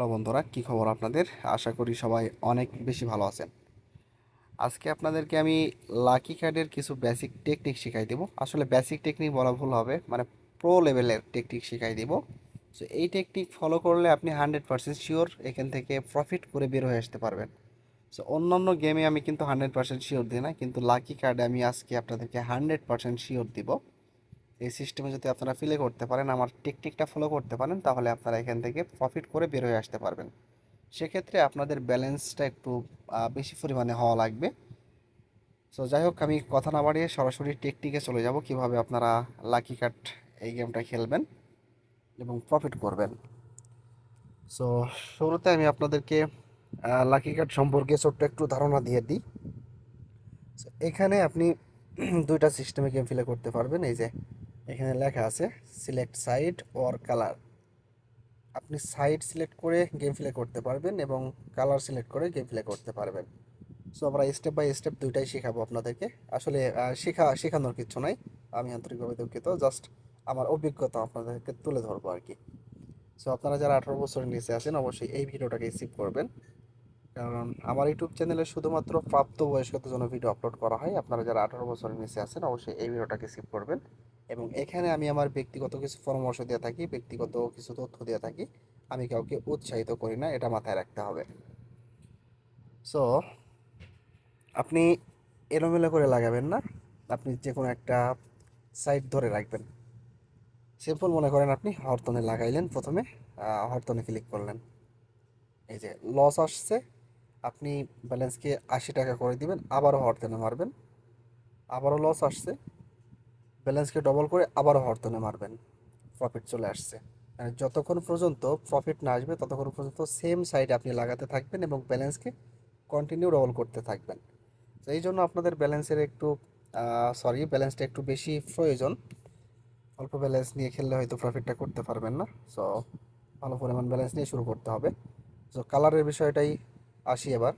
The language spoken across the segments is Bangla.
হ্যালো বন্ধুরা, কী খবর আপনাদের? আশা করি সবাই অনেক বেশি ভালো আছেন। আজকে আপনাদেরকে আমি লাকি কার্ডের কিছু বেসিক টেকনিক শেখাই দেবো। আসলে বেসিক টেকনিক বলা ভুল হবে মানে প্রো লেভেলের টেকনিক শেখাই দেবো। সো এই টেকনিক ফলো করলে আপনি হান্ড্রেড পার্সেন্ট শিওর এখান থেকে প্রফিট করে বের হয়ে আসতে পারবেন। সো অন্যান্য গেমে আমি কিন্তু হান্ড্রেড পার্সেন্ট শিওর দিই না, কিন্তু লাকি কার্ডে আমি আজকে আপনাদেরকে হান্ড্রেড পার্সেন্ট শিওর দিব। এই সিস্টেমে যদি আপনারা ফিলে করতে পারেন, আমার টেকনিকটা ফলো করতে পারেন, তাহলে আপনারা এখান থেকে প্রফিট করে বের হয়ে আসতে পারবেন। সেক্ষেত্রে আপনাদের ব্যালেন্সটা একটু বেশি পরিমাণে হওয়া লাগবে। সো যাই হোক, আমি কথা না বাড়িয়ে সরাসরি টেকনিকে চলে যাব, কীভাবে আপনারা লাকি কার্ড এই গেমটা খেলবেন এবং প্রফিট করবেন। সো শুরুতে আমি আপনাদেরকে লাকি কার্ড সম্পর্কে ছোট্ট একটু ধারণা দিয়ে দিই। এখানে আপনি দুইটা সিস্টেমে গেম ফিলে করতে পারবেন, এই যে এখানে লেখা আছে সিলেক্ট সাইড অর কালার আপনি সাইড সিলেক্ট করে গেম প্লে করতে পারবেন এবং কালার সিলেক্ট করে গেম প্লে করতে পারবেন। সো আমরা স্টেপ বাই স্টেপ দুইটাই শেখাবো আপনাদেরকে। আসলে শেখা, শেখানোর কিছু নাই। আমি আন্তরিকভাবে দুঃখিত। জাস্ট আমার অভিজ্ঞতা আপনাদেরকে তুলে ধরবো আর কি। সো আপনারা যারা আঠারো বছরের নিচে আছেন, অবশ্যই এই ভিডিওটাকে রিসিভ করবেন। কারণ আমার ইউটিউব চ্যানেলে শুধুমাত্র প্রাপ্তবয়স্কদের জন্য ভিডিও আপলোড করা হয়। আপনারা যারা আঠারো বছরের নিচে আছেন, অবশ্যই এই ভিডিওটাকে সিপ করবেন। এবং এখানে আমি আমার ব্যক্তিগত কিছু পরামর্শ দিয়ে থাকি, ব্যক্তিগত কিছু তথ্য দিয়ে থাকি। আমি কাউকে উৎসাহিত করি না, এটা মাথায় রাখতে হবে। সো আপনি এলোমেলো করে লাগাবেন না। আপনি যে কোনো একটা সাইড ধরে রাখবেন। সিম্পল মনে করেন আপনি, হরতনে লাগাইলেন প্রথমে হরতনে ক্লিক করলেন। এই যে লস আসছে আপনি ব্যালেন্সকে আশি টাকা করে দিবেন, আবারও হরতনে মারবেন। আবারও লস আসছে। ব্যালেন্সকে ডবল করে আবারও হরতনে মারবেন। প্রফিট চলে আসছে। মানে যতক্ষণ পর্যন্ত প্রফিট না আসবে, ততক্ষণ পর্যন্ত সেম সাইডে আপনি লাগাতে থাকবেন এবং ব্যালেন্সকে কন্টিনিউ ডবল করতে থাকবেন। তো এই জন্য আপনাদের ব্যালেন্সের একটু সরি ব্যালেন্সটা একটু বেশি প্রয়োজন। অল্প ব্যালেন্স নিয়ে খেললে হয়তো প্রফিটটা করতে পারবেন না। সো ভালো পরিমাণ ব্যালেন্স নিয়ে শুরু করতে হবে। সো কালারের বিষয়টাই আসি এবার।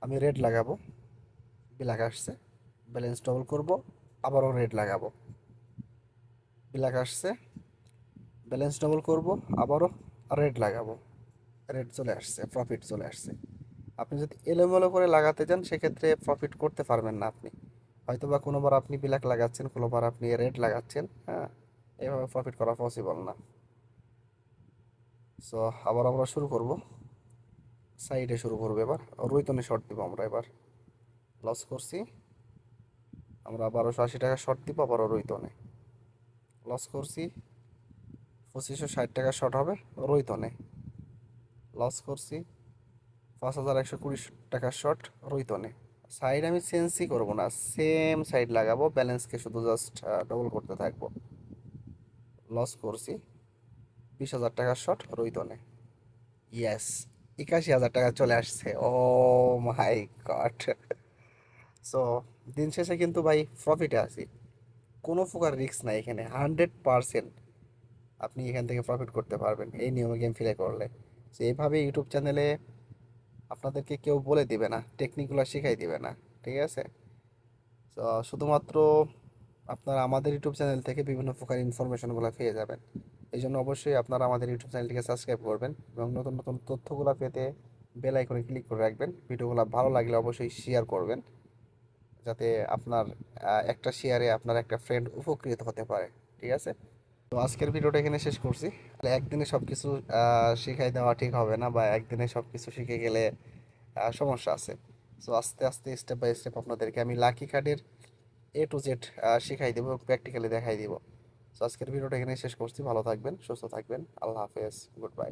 আমি রেড লাগাবো। ব্ল্যাক আসছে। ব্যালেন্স ডবল করব। আবারও রেড লাগাবো। ব্ল্যাক আসছে। ব্যালেন্স ডবল করব। আবারও রেড লাগাবো। রেড চলে আসছে প্রফিট চলে আসছে। আপনি যদি এলোমেলো করে লাগাতে যান সেক্ষেত্রে প্রফিট করতে পারবেন না আপনি। হয়তো বা কোনোবার আপনি ব্ল্যাক লাগাচ্ছেন, কোনোবার আপনি রেড লাগাচ্ছেন হ্যাঁ? এভাবে প্রফিট করা পসিবল না। সো আবার আমরা শুরু করব। সাইডে শুরু করব এবার। রুইতনে শর্ট দিব আমরা এবার। লস করছি। আমরা বারোশো আশি টাকা শর্ট দিব আবারও রুইতনে লস করছি। পঁচিশশো ষাট টাকা শর্ট হবে রুইতনে লস করছি। পাঁচ হাজার একশো কুড়ি টাকার শর্ট রুইতনে সাইড আমি চেঞ্জই করব না সেম সাইড লাগাবো ব্যালেন্সকে শুধু জাস্ট ডবল করতে থাকব। লস করছি। বিশ হাজার টাকার শর্ট রোহিতনে ইয়েস একাশি হাজার টাকা চলে আসছে। ও মাই গড। সো দিন শেষে কিন্তু ভাই প্রফিটে আছি। কোনো প্রকার রিস্ক নাই এখানে। হান্ড্রেড পারসেন্ট আপনি এখান থেকে প্রফিট করতে পারবেন এই নিয়মে গেম ফিলে করলে। তো এইভাবে ইউটিউব চ্যানেলে আপনাদেরকে কেউ বলে দিবে না টেকনিকগুলো শিখাই দিবে না, ঠিক আছে? তো শুধুমাত্র আপনারা আমাদের ইউটিউব চ্যানেল থেকে বিভিন্ন প্রকার ইনফরমেশনগুলো পেয়ে যাবেন। এই জন্য অবশ্যই আপনারা আমাদের ইউটিউব চ্যানেলটিকে সাবস্ক্রাইব করবেন এবং নতুন নতুন তথ্যগুলো পেতে বেল আইকনে ক্লিক করে রাখবেন। ভিডিওগুলো ভালো লাগলে অবশ্যই শেয়ার করবেন, যাতে আপনার একটা শেয়ারে আপনার একটা ফ্রেন্ড উপকৃত হতে পারে, ঠিক আছে? তো আজকের ভিডিওটা এখানে শেষ করছি। তাহলে একদিনে সব কিছু শিখাই দেওয়া ঠিক হবে না বা একদিনে সব কিছু শিখে গেলে সমস্যা আছে। সো আস্তে আস্তে স্টেপ বাই স্টেপ আপনাদেরকে আমি লাকি কার্ডের এ টু জেড শিখাই দেবো প্র্যাকটিক্যালি দেখাই দিব। আজকের ভিডিওটা এখানে শেষ করছি। ভালো থাকবেন সুস্থ থাকবেন। আল্লাহ হাফেজ। Good bye